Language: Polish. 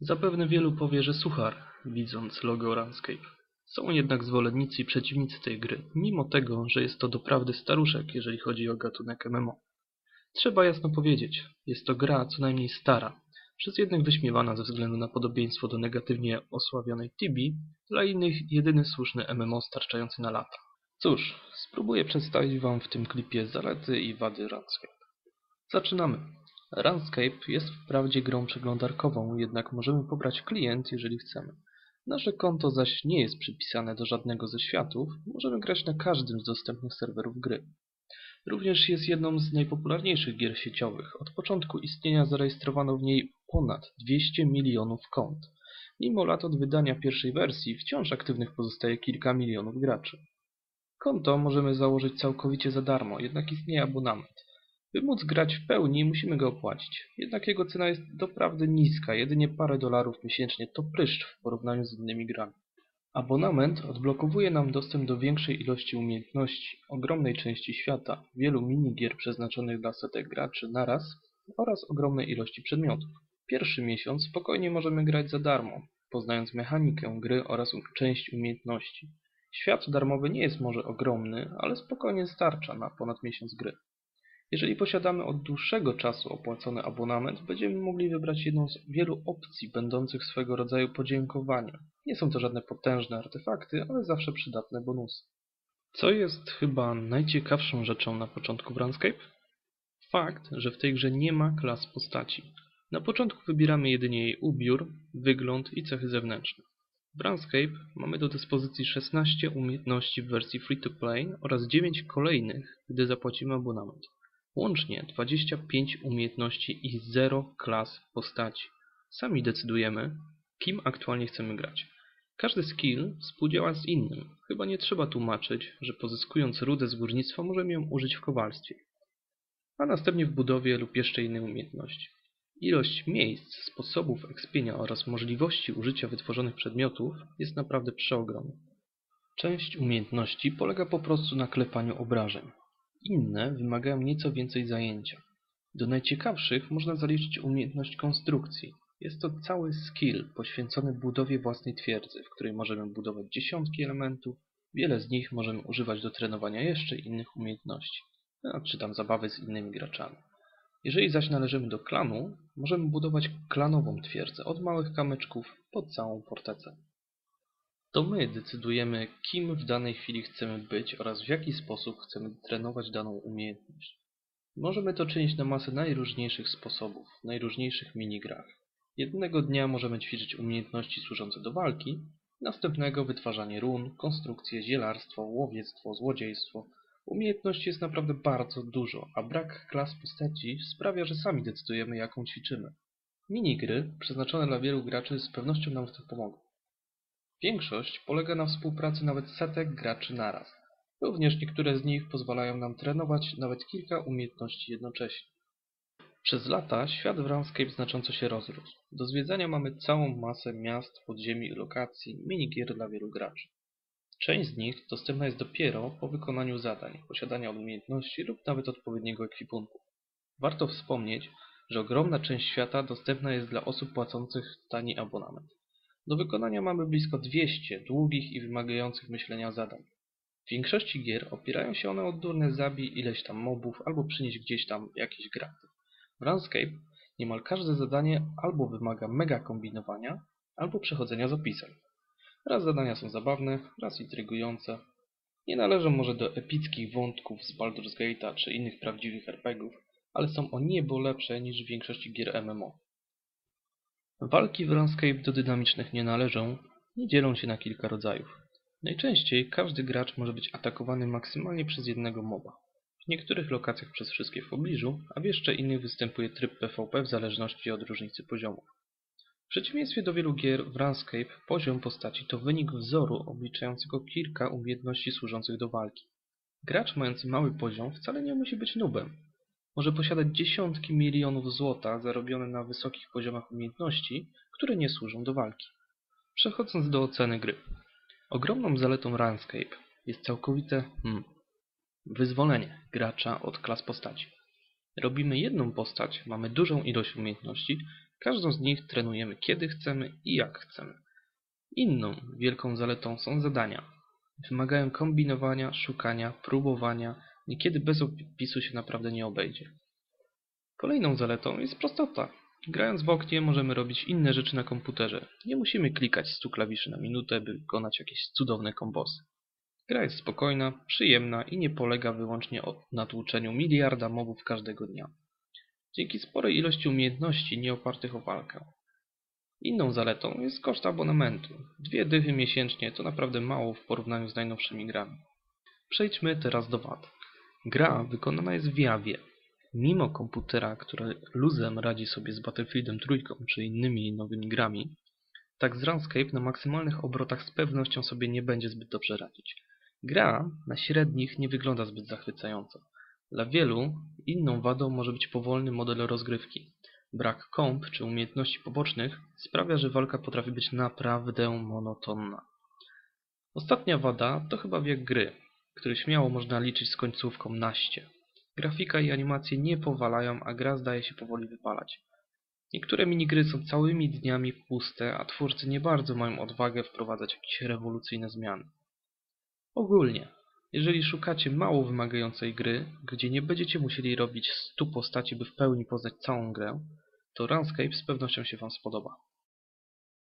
Zapewne wielu powie, że suchar, widząc logo Runscape. Są jednak zwolennicy i przeciwnicy tej gry, mimo tego, że jest to doprawdy staruszek, jeżeli chodzi o gatunek MMO. Trzeba jasno powiedzieć, jest to gra co najmniej stara, przez jednych wyśmiewana ze względu na podobieństwo do negatywnie osławionej Tibi, dla innych jedyny słuszny MMO starczający na lata. Cóż, spróbuję przedstawić Wam w tym klipie zalety i wady Runscape. Zaczynamy. Runscape jest wprawdzie grą przeglądarkową, jednak możemy pobrać klient, jeżeli chcemy. Nasze konto zaś nie jest przypisane do żadnego ze światów, możemy grać na każdym z dostępnych serwerów gry. Również jest jedną z najpopularniejszych gier sieciowych. Od początku istnienia zarejestrowano w niej ponad 200 milionów kont. Mimo lat od wydania pierwszej wersji, wciąż aktywnych pozostaje kilka milionów graczy. Konto możemy założyć całkowicie za darmo, jednak istnieje abonament. By móc grać w pełni, musimy go opłacić. Jednak jego cena jest doprawdy niska, jedynie parę dolarów miesięcznie to pryszcz w porównaniu z innymi grami. Abonament odblokowuje nam dostęp do większej ilości umiejętności, ogromnej części świata, wielu minigier przeznaczonych dla setek graczy naraz oraz ogromnej ilości przedmiotów. Pierwszy miesiąc spokojnie możemy grać za darmo, poznając mechanikę gry oraz część umiejętności. Świat darmowy nie jest może ogromny, ale spokojnie starcza na ponad miesiąc gry. Jeżeli posiadamy od dłuższego czasu opłacony abonament, będziemy mogli wybrać jedną z wielu opcji będących swego rodzaju podziękowaniem. Nie są to żadne potężne artefakty, ale zawsze przydatne bonusy. Co jest chyba najciekawszą rzeczą na początku w Runscape? Fakt, że w tej grze nie ma klas postaci. Na początku wybieramy jedynie jej ubiór, wygląd i cechy zewnętrzne. W Runscape mamy do dyspozycji 16 umiejętności w wersji free-to-play oraz 9 kolejnych, gdy zapłacimy abonament. Łącznie 25 umiejętności i 0 klas postaci. Sami decydujemy, kim aktualnie chcemy grać. Każdy skill współdziała z innym. Chyba nie trzeba tłumaczyć, że pozyskując rudę z górnictwa możemy ją użyć w kowalstwie. A następnie w budowie lub jeszcze innej umiejętności. Ilość miejsc, sposobów ekspienia oraz możliwości użycia wytworzonych przedmiotów jest naprawdę przeogromna. Część umiejętności polega po prostu na klepaniu obrażeń. Inne wymagają nieco więcej zajęcia. Do najciekawszych można zaliczyć umiejętność konstrukcji. Jest to cały skill poświęcony budowie własnej twierdzy, w której możemy budować dziesiątki elementów. Wiele z nich możemy używać do trenowania jeszcze innych umiejętności, no, czy tam zabawy z innymi graczami. Jeżeli zaś należymy do klanu, możemy budować klanową twierdzę, od małych kamyczków po całą fortecę. To my decydujemy, kim w danej chwili chcemy być oraz w jaki sposób chcemy trenować daną umiejętność. Możemy to czynić na masę najróżniejszych sposobów, najróżniejszych minigrach. Jednego dnia możemy ćwiczyć umiejętności służące do walki, następnego wytwarzanie run, konstrukcje, zielarstwo, łowiectwo, złodziejstwo. Umiejętności jest naprawdę bardzo dużo, a brak klas postaci sprawia, że sami decydujemy jaką ćwiczymy. Minigry, przeznaczone dla wielu graczy, z pewnością nam w tym pomogą. Większość polega na współpracy nawet setek graczy naraz. Również niektóre z nich pozwalają nam trenować nawet kilka umiejętności jednocześnie. Przez lata świat w Runscape znacząco się rozrósł. Do zwiedzania mamy całą masę miast, podziemi i lokacji, minigier dla wielu graczy. Część z nich dostępna jest dopiero po wykonaniu zadań, posiadania umiejętności lub nawet odpowiedniego ekwipunku. Warto wspomnieć, że ogromna część świata dostępna jest dla osób płacących tani abonament. Do wykonania mamy blisko 200 długich i wymagających myślenia zadań. W większości gier opierają się one o durne zabij ileś tam mobów albo przynieść gdzieś tam jakieś graty. W Runscape niemal każde zadanie albo wymaga mega kombinowania, albo przechodzenia z opisem. Raz zadania są zabawne, raz intrygujące. Nie należą może do epickich wątków z Baldur's Gate'a czy innych prawdziwych RPGów, ale są o niebo lepsze niż w większości gier MMO. Walki w RuneScape do dynamicznych nie należą i dzielą się na kilka rodzajów. Najczęściej każdy gracz może być atakowany maksymalnie przez jednego moba. W niektórych lokacjach przez wszystkie w pobliżu, a w jeszcze innych występuje tryb PvP w zależności od różnicy poziomów. W przeciwieństwie do wielu gier w RuneScape poziom postaci to wynik wzoru obliczającego kilka umiejętności służących do walki. Gracz mający mały poziom wcale nie musi być nubem. Może posiadać dziesiątki milionów złota zarobione na wysokich poziomach umiejętności, które nie służą do walki. Przechodząc do oceny gry. Ogromną zaletą RuneScape jest całkowite hmm, wyzwolenie gracza od klas postaci. Robimy jedną postać, mamy dużą ilość umiejętności, Każdą z nich trenujemy kiedy chcemy i jak chcemy. Inną wielką zaletą są zadania. Wymagają kombinowania, szukania, próbowania, niekiedy bez opisu się naprawdę nie obejdzie. Kolejną zaletą jest prostota. Grając w oknie możemy robić inne rzeczy na komputerze. Nie musimy klikać 100 klawiszy na minutę, by wykonać jakieś cudowne kombosy. Gra jest spokojna, przyjemna i nie polega wyłącznie na tłuczeniu miliarda mobów każdego dnia. Dzięki sporej ilości umiejętności nie opartych o walkę. Inną zaletą jest koszt abonamentu. Dwie dychy miesięcznie to naprawdę mało w porównaniu z najnowszymi grami. Przejdźmy teraz do wad. Gra wykonana jest w Jawie. Mimo komputera, który luzem radzi sobie z Battlefieldem trójką czy innymi nowymi grami, tak z Runscape na maksymalnych obrotach z pewnością sobie nie będzie zbyt dobrze radzić. Gra na średnich nie wygląda zbyt zachwycająco. Dla wielu inną wadą może być powolny model rozgrywki. Brak komp czy umiejętności pobocznych sprawia, że walka potrafi być naprawdę monotonna. Ostatnia wada to chyba wiek gry, który śmiało można liczyć z końcówką naście. Grafika i animacje nie powalają, a gra zdaje się powoli wypalać. Niektóre minigry są całymi dniami puste, a twórcy nie bardzo mają odwagę wprowadzać jakieś rewolucyjne zmiany. Ogólnie, jeżeli szukacie mało wymagającej gry, gdzie nie będziecie musieli robić 100 postaci, by w pełni poznać całą grę, to Runscape z pewnością się Wam spodoba.